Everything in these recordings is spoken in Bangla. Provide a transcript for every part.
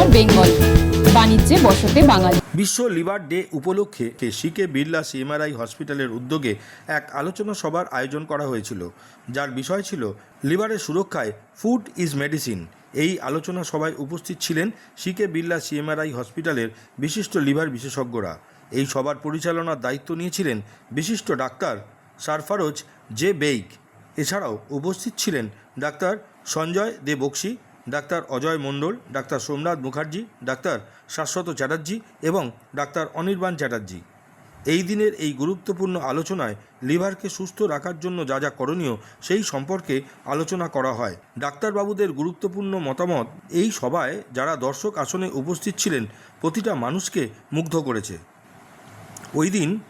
উত্তর বেঙ্গল। বাণিজ্যে বসতে বাঙালি। বিশ্ব লিভার ডে উপলক্ষে সিকে বিড়লা সিএমআরআই হসপিটালের উদ্যোগে এক আলোচনা সভার আয়োজন করা হয়েছিল। যার বিষয় ছিল, লিভারের সুরক্ষায় ফুড ইজ মেডিসিন। এই আলোচনা সভায় উপস্থিত ছিলেন সিকে বিড়লা সিএমআরআই হসপিটালের বিশিষ্ট লিভার বিশেষজ্ঞরা। এই সভার পরিচালনার দায়িত্ব নিয়েছিলেন বিশিষ্ট ডাক্তার সারফারোজ জে বেইক। এছাড়াও উপস্থিত ছিলেন doctor Sanjay De Bakshi doctor Ajay Mondal, doctor Somnath Mukherjee, doctor Shashwata Chatterjee এবং ডাক্তার অনির্বাণ চ্যাটার্জি। এই দিনের এই গুরুত্বপূর্ণ আলোচনায় লিভারকে সুস্থ রাখার জন্য যা যা করণীয় সেই সম্পর্কে আলোচনা করা হয়। ডাক্তারবাবুদের গুরুত্বপূর্ণ মতামত এই সভায় যারা দর্শক আসনে উপস্থিত ছিলেন, প্রতিটা মানুষকে মুগ্ধ করেছে। ওই দিন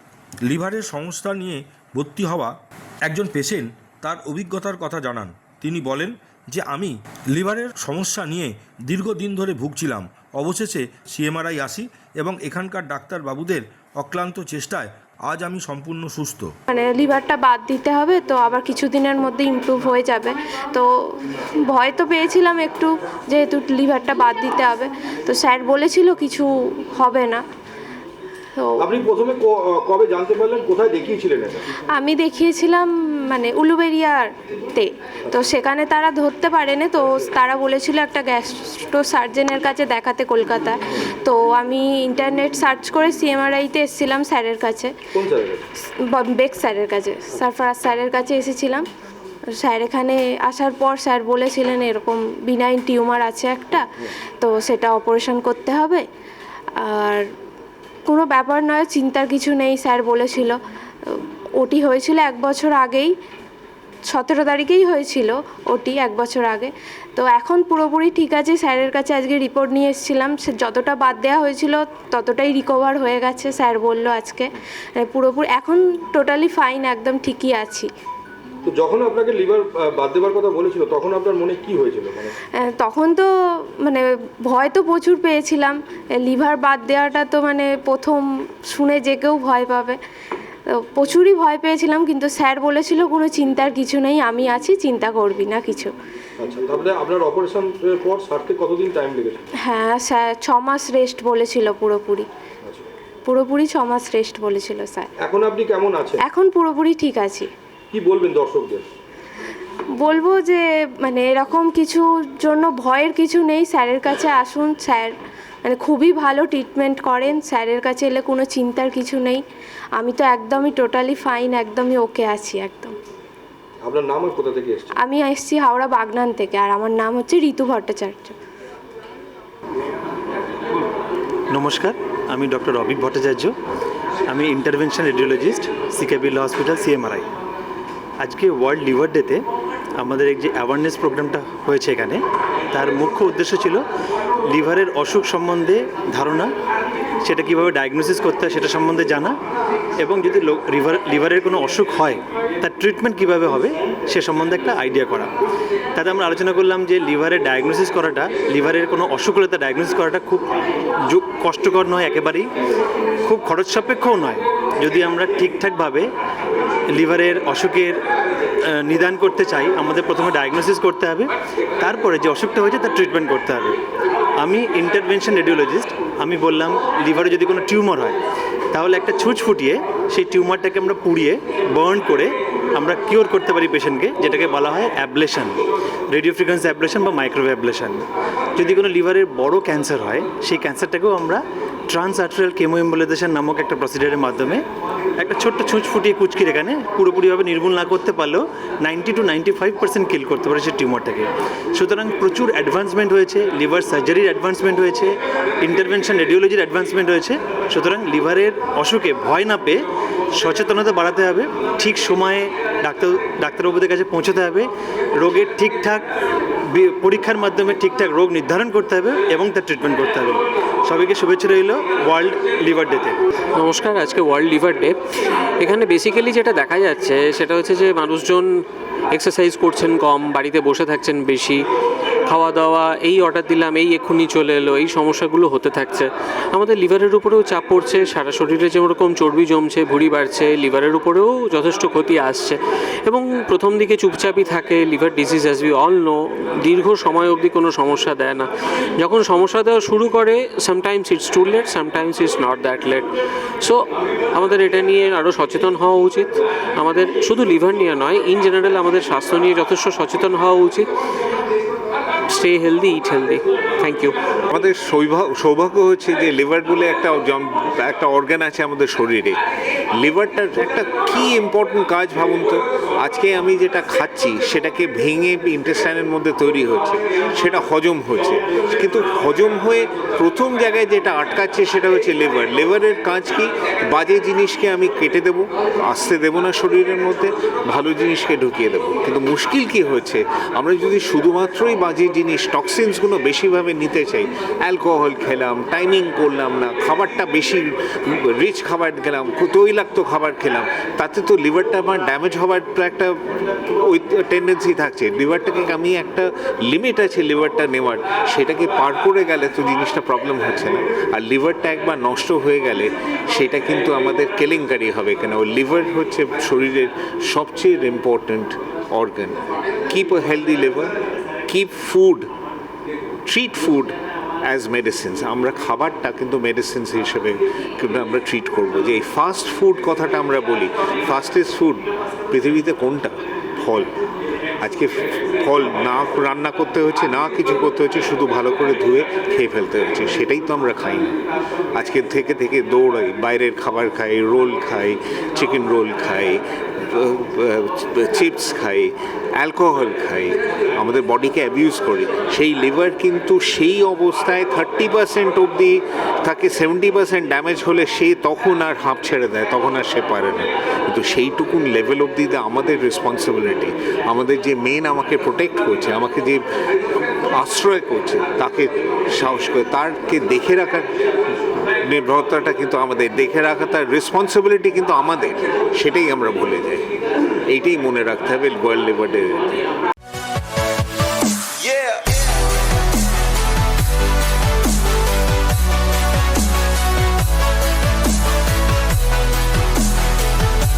লিভারের সংস্থা নিয়ে ভর্তি হওয়া একজন পেশেন্ট তার অভিজ্ঞতার কথা জানান। তিনি বলেন যে আমি লিভারের সমস্যা নিয়ে দীর্ঘদিন ধরে ভুগছিলাম। অবশেষে সিএমআরআই আসি এবং এখানকার ডাক্তারবাবুদের অক্লান্ত চেষ্টায় আজ আমি সম্পূর্ণ সুস্থ। মানে লিভারটা বাদ দিতে হবে তো আবার কিছুদিনের মধ্যে ইমপ্রুভ হয়ে যাবে। তো ভয় তো পেয়েছিলাম একটু যেহেতু লিভারটা বাদ দিতে হবে। তো স্যার বলেছিল কিছু হবে না। তো আপনি প্রথমে কবে জানতে পারলেন? কোথায় দেখিয়েছিলেন আমি দেখিয়েছিলাম মানে উলুবেরিয়াতে। তো সেখানে তারা ধরতে পারেনি তো তারা বলেছিল একটা গ্যাস্ট্রো সার্জেনের কাছে দেখাতে কলকাতায় তো আমি ইন্টারনেট সার্চ করে সিএমআরআইতে এসেছিলাম স্যারের কাছে। বেক স্যারের কাছে সারফরাজ স্যারের কাছে এসেছিলাম। স্যার এখানে আসার পর স্যার বলেছিলেন এরকম বিনাইন টিউমার আছে একটা তো সেটা অপারেশন করতে হবে। আর কোনো ব্যাপার নয় চিন্তার কিছু নেই স্যার বলেছিল। ওটি হয়েছিল এক বছর আগেই সতেরো তারিখেই হয়েছিল ওটি এক বছর আগে। তো এখন পুরোপুরি ঠিক আছে স্যারের কাছে আজকে রিপোর্ট নিয়ে এসেছিলাম। সে যতটা বাদ দেওয়া হয়েছিল ততটাই রিকভার হয়ে গেছে স্যার বলল আজকে। মানে পুরোপুরি এখন টোটালি ফাইন একদম ঠিকই আছি। তো যখন আপনাকে লিভার বাদ দেবার কথা বলেছিল তখন আপনার মনে কি হয়েছিল? মানে তখন তো মানে ভয় তো প্রচুর পেয়েছিলাম। লিভার বাদ দেওয়াটা তো মানে প্রথম শুনে যে কেউ ভয় পাবে। প্রচুরই ভয় পেয়েছিলাম কিন্তু স্যার বলেছিল কোনো চিন্তার কিছু নেই আমি আছি চিন্তা করবি না কিছু। আচ্ছা তারপরে আপনার অপারেশন পর সারতে কতদিন টাইম লেগেছে? হ্যাঁ স্যার ছ মাস রেস্ট বলেছিল পুরোপুরি। আচ্ছা। পুরোপুরি ছ মাস রেস্ট বলেছিল স্যার। এখন আপনি কেমন আছেন? এখন পুরোপুরি ঠিক আছি। কি বলবেন দর্শকদের? বলব যে মানে এরকম কিছুর জন্য ভয়ের কিছু নেই। স্যারের কাছে আসুন স্যার মানে খুবই ভালো ট্রিটমেন্ট করেন। স্যারের কাছে এলে কোনো চিন্তার কিছু নেই। আমি তো একদমই টোটালি ফাইন একদমই ওকে আছি একদম। আপনার নাম আর কোথা থেকে এসছে? আমি এসেছি হাওড়া বাগনান থেকে আর আমার নাম হচ্ছে ঋতু ভট্টাচার্য। নমস্কার আমি ডক্টর অভিক ভট্টাচার্য। আমি intervention radiologist CK Birla hospital CMRI আজকে ওয়ার্ল্ড লিভার ডেতে আমাদের যে অ্যাওয়ারনেস প্রোগ্রামটা হয়েছে এখানে, তার মুখ্য উদ্দেশ্য ছিল লিভারের অসুখ সম্বন্ধে ধারণা, সেটা কীভাবে ডায়াগনোসিস করতে হয় সেটা সম্বন্ধে জানা, এবং যদি লিভার লিভারের কোনো অসুখ হয়, তার ট্রিটমেন্ট কীভাবে হবে সে সম্বন্ধে একটা আইডিয়া করা। তাতে আমরা আলোচনা করলাম যে লিভারের ডায়াগনোসিস করাটা, লিভারের কোনো অসুখ হলে তা ডায়াগনোসিস করাটা খুব কষ্টকর নয় একেবারেই, খুব খরচ সাপেক্ষও নয়। যদি আমরা ঠিকঠাকভাবে লিভারের অসুখের নিদান করতে চাই, আমাদের প্রথমে ডায়াগনোসিস করতে হবে, তারপরে যে অসুখটা হয়েছে তার ট্রিটমেন্ট করতে হবে। আমি ইন্টারভেনশন রেডিওলজিস্ট আমি বললাম লিভারে যদি কোনো টিউমার হয়, তাহলে একটা ছুঁচ ফুটিয়ে সেই টিউমারটাকে আমরা পুড়িয়ে বার্ন করে আমরা কিওর করতে পারি পেশেন্টকে যেটাকে বলা হয় অ্যাবলেশন রেডিও ফ্রিকোয়েন্সি অ্যাবলেশন বা মাইক্রোওয়েভ অ্যাবলেশন যদি কোনো লিভারের বড় ক্যান্সার হয়, সেই ক্যান্সারটাকেও আমরা ট্রান্স আর্টারিয়াল কেমো নামক একটা প্রসিডিয়ারের মাধ্যমে একটা ছোট্ট ছুঁচ ফুটিয়ে কুচকির এখানে পুরোপুরিভাবে নির্মূল না করতে পারলেও ninety to ninety five percent kill করতে পারে সেই টিউমারটাকে। সুতরাং প্রচুর অ্যাডভান্সমেন্ট হয়েছে লিভার সার্জারির অ্যাডভান্সমেন্ট হয়েছে ইন্টারভেনশন রেডিওলজির অ্যাডভান্সমেন্ট হয়েছে। সুতরাং লিভারের অসুখে ভয় না পেয়ে সচেতনতা বাড়াতে হবে, ঠিক সময়ে ডাক্তার, ডাক্তারবাবুদের কাছে পৌঁছতে হবে, রোগের ঠিকঠাক পরীক্ষার মাধ্যমে ঠিকঠাক রোগ নির্ধারণ করতে হবে এবং তার ট্রিটমেন্ট করতে হবে। সবাইকে শুভেচ্ছা রইল ওয়ার্ল্ড লিভার ডেতে নমস্কার, আজকে ওয়ার্ল্ড লিভার ডে এখানে বেসিক্যালি যেটা দেখা যাচ্ছে, সেটা হচ্ছে যে মানুষজন এক্সারসাইজ করছেন কম, বাড়িতে বসে থাকছেন বেশি। খাওয়া দাওয়া, এই অর্ডার দিলাম, এই এক্ষুনি চলে এলো, এই সমস্যাগুলো হতে থাকছে। আমাদের লিভারের উপরেও চাপ পড়ছে, সারা শরীরে যেরকম চর্বি জমছে, ভুঁড়ি বাড়ছে, লিভারের উপরেও যথেষ্ট ক্ষতি আসছে। এবং প্রথম দিকে চুপচাপই থাকে, liver disease as we all know দীর্ঘ সময় অবধি কোনো সমস্যা দেয় না। যখন সমস্যা দেওয়া শুরু করে sometimes it's too late sometimes it's not that late so আমাদের এটা নিয়ে আরও সচেতন হওয়া উচিত। আমাদের শুধু লিভার নিয়ে নয় ইন জেনারেল আমাদের স্বাস্থ্য নিয়ে যথেষ্ট সচেতন হওয়া উচিত। Stay healthy eat healthy thank you আমাদের সৌভাগ্য হচ্ছে যে লিভার বলে একটা একটা অর্গান আছে আমাদের শরীরে। লিভারটার একটা কি ইম্পর্টেন্ট কাজ ভাবুন তো? আজকে আমি যেটা খাচ্ছি, সেটাকে ভেঙে ইন্টেস্টাইনের মধ্যে তৈরি হচ্ছে, সেটা হজম হচ্ছে। কিন্তু হজম হয়ে প্রথম জায়গায় যেটা আটকাচ্ছে সেটা হচ্ছে লিভার। লিভারের কাজ কি? বাজে জিনিসকে আমি কেটে দেবো, আসতে দেবো না শরীরের মধ্যে, ভালো জিনিসকে ঢুকিয়ে দেবো। কিন্তু মুশকিল কি হচ্ছে? আমরা যদি শুধুমাত্রই বাজে জিনিস টক্সিনসগুলো বেশিভাবে নিতে চাই। অ্যালকোহল খেলাম টাইমিং করলাম না, খাবারটা বেশি রিচ খাবার খেলাম, তৈলাক্ত খাবার খেলাম। তাতে তো লিভারটা আমার ড্যামেজ হওয়ার একটা ওই টেন্ডেন্সি থাকছে। লিভারটাকে আমি একটা লিমিট আছে লিভারটা নেওয়ার। সেটাকে পার করে গেলে তো জিনিসটা প্রবলেম হচ্ছে না। আর লিভারটা একবার নষ্ট হয়ে গেলে সেটা কিন্তু আমাদের কেলেঙ্কারি হবে কেন? লিভার হচ্ছে শরীরের সবচেয়ে important organ keep healthy liver keep food treat food as medicines আমরা খাবারটা কিন্তু মেডিসিনস হিসেবে কিন্তু আমরা ট্রিট করব। যে এই ফাস্ট ফুড কথাটা আমরা বলি ফাস্টেস্ট ফুড পৃথিবীতে কোনটা? ফল। আজকে ফল না রান্না করতে হচ্ছে, না কিছু করতে হচ্ছে, শুধু ভালো করে ধুয়ে খেয়ে ফেলতে হচ্ছে, সেটাই তো আমরা খাই না। আজকে থেকে থেকে দৌড়াই, বাইরের খাবার খাই, রোল খাই চিকেন রোল খাই চিপস খাই, অ্যালকোহল খাই, আমাদের বডিকে অ্যাবিউজ করি। সেই লিভার কিন্তু সেই অবস্থায় থার্টি পার্সেন্ট অবধি তাকে সেভেন্টি পার্সেন্ট ড্যামেজ হলে সে তখন আর হাঁপ ছেড়ে দেয়, তখন আর সে পারে না। কিন্তু সেইটুকুন লেভেল অবধি আমাদের রেসপন্সিবিলিটি আমাদের যে মেন আমাকে প্রোটেক্ট করছে, আমাকে যে আশ্রয় করছে, তাকে সাহস করে, তারকে দেখে রাখার নির্ভরতাটা কিন্তু আমাদের, দেখে রাখা তার রেসপন্সিবিলিটি কিন্তু আমাদের, সেটাই আমরা ভুলে যাই। এইটাই মনে রাখতে হবে ওয়ার্ল্ড লেভার ডে